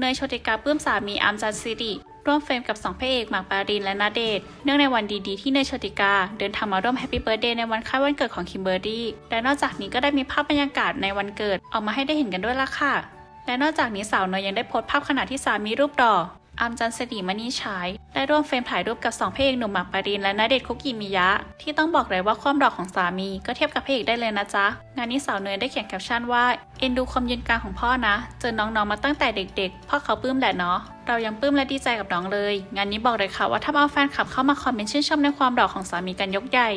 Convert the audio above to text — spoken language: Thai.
เนยโชติกาปลื้มสามีอาร์มจันซิริร่วมเฟรมกับสองพระเอกหมากปารินและนาเดชเนื่องในวันดีๆที่เนยโชติกา เดินทางมาร่วมแฮปปี้เบิร์ดเดย์ในวันคล้ายวันเกิดของคิมเบอร์รี่และนอกจากนี้ก็ได้มีภาพบรรยากาศในวันเกิดออกมาให้ได้เห็นกันด้วยล่ะค่ะ และนอกจากนี้สาวเนยยังได้โพสต์ภาพขณะที่สามีรูปดอ อามจันสิริมณีฉายได้ร่วมเฟรมถ่ายรูปกับสองพระเอกหนุ่มหมากปารินและณเดชคุกิมิยะ ที่ต้องบอกเลยว่าความดอกของสามีก็เทียบกับพระเอกได้เลยนะจ๊ะ งานนี้สาวเนยได้เขียนแคปชั่นว่า เอ็นดูความยืนกลางของพ่อนะ เจอน้องๆมาตั้งแต่เด็กๆ พ่อเขาปลื้มแหละเนาะเรายังปลื้มและดีใจกับน้องเลย งานนี้บอกเลยค่ะว่าถ้าเอาแฟนคลับเข้ามาคอมเมนต์ชื่นชมในความดอกของสามีกันยกใหญ่